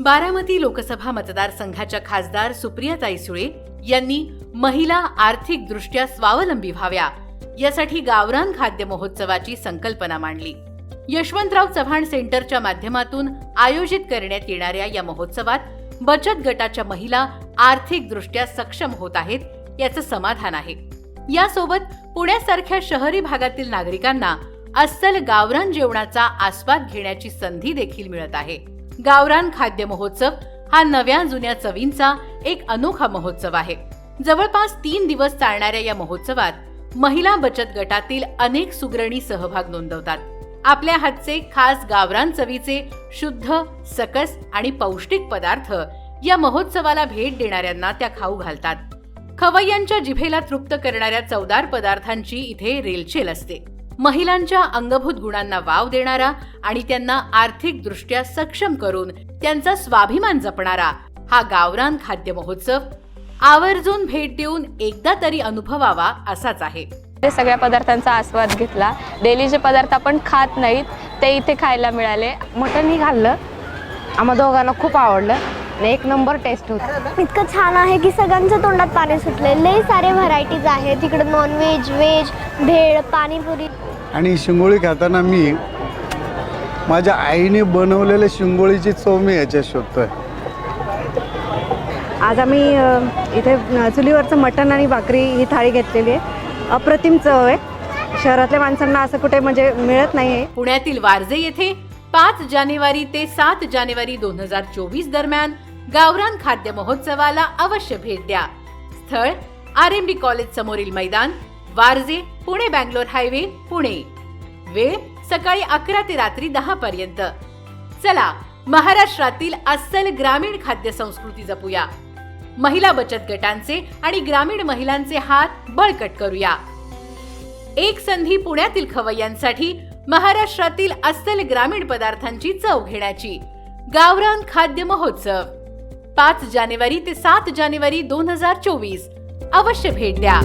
बारामती लोकसभा मतदारसंघाच्या खासदार सुप्रियाताई सुळे यांनी महिला आर्थिकदृष्ट्या स्वावलंबी व्हाव्या. यासाठी गावरान खाद्य महोत्सवाची संकल्पना मांडली. यशवंतराव चव्हाण सेंटरच्या माध्यमातून आयोजित करण्यात येणाऱ्या या महोत्सवात बचत गटाच्या महिला आर्थिकदृष्ट्या सक्षम होत आहेत याचं समाधान आहे. यासोबत पुण्यासारख्या शहरी भागातील नागरिकांना अस्सल गावरान जेवणाचा आस्वाद घेण्याची संधी देखील मिळत आहे. गावरान खाद्य महोत्सव हा नव्या जुन्या चवींचा एक अनोखा महोत्सव आहे. जवळपास तीन दिवस चालणाऱ्या या महोत्सवात महिला बचत गटातील अनेक सुग्रणी सहभाग नोंदवतात. आपल्या हातचे खास गावरान चवीचे शुद्ध सकस आणि पौष्टिक पदार्थ या महोत्सवाला भेट देणाऱ्यांना त्या खाऊ घालतात. खवय्यांच्या जिभेला तृप्त करणाऱ्या चवदार पदार्थांची इथे रेलचेल असते. महिलांच्या अंगभूत गुणांना वाव देणारा आणि त्यांना आर्थिक दृष्ट्या सक्षम करून त्यांचा स्वाभिमान जपणारा हा गावरान खाद्य महोत्सव आवर्जून भेट देऊन एकदा तरी अनुभवावा असाच आहे. ते सगळ्या पदार्थांचा आस्वाद घेतला डेली जे पदार्थ आपण खात नाहीत ते इथे खायला मिळाले. मटनही खाल्लं. आम्हा दोघांना खूप आवडलं. एक नंबर टेस्ट होती. इतकं छान आहे की सगळ्यांच्या तोंडात पाणी सुटले लई सारे व्हरायटीज आहेत. तिकडे नॉनव्हेज व्हेज भेळ पाणीपुरी. आणि शिंगोळी खाताना मी माझ्या आईने बनवलेल्या शिंगोळीची चव मी याच्यात शोधतोय. आज आम्ही इथे चुलीवरचं मटण आणि भाकरी ही थाळी घेतलेली आहे. अप्रतिम चव आहे. शहरातल्या माणसांना असं कुठे म्हणजे मिळत नाही आहे पुण्यातील वारजे येथे पाच जानेवारी ते सात जानेवारी दोन हजार चोवीस दरम्यान गावरान खाद्य महोत्सवाला अवश्य भेट द्या. स्थळ आर एम डी कॉलेज समोरील मैदान वारजे पुणे बँगलोर हायवे पुणे. वेळ सकाळी अकरा ते रात्री दहा पर्यंत. चला महाराष्ट्रातील अस्सल ग्रामीण खाद्य संस्कृती जपूया. महिला बचत गटांचे आणि ग्रामीण महिलांचे हात बळकट करूया. एक संधी पुण्यातील खवय्यांसाठी महाराष्ट्रातील अस्सल ग्रामीण पदार्थांची चव घेण्याची. गावरान खाद्य महोत्सव. पाच जानेवारी ते सात जानेवारी दोन हजार चोवीस. अवश्य भेट द्या.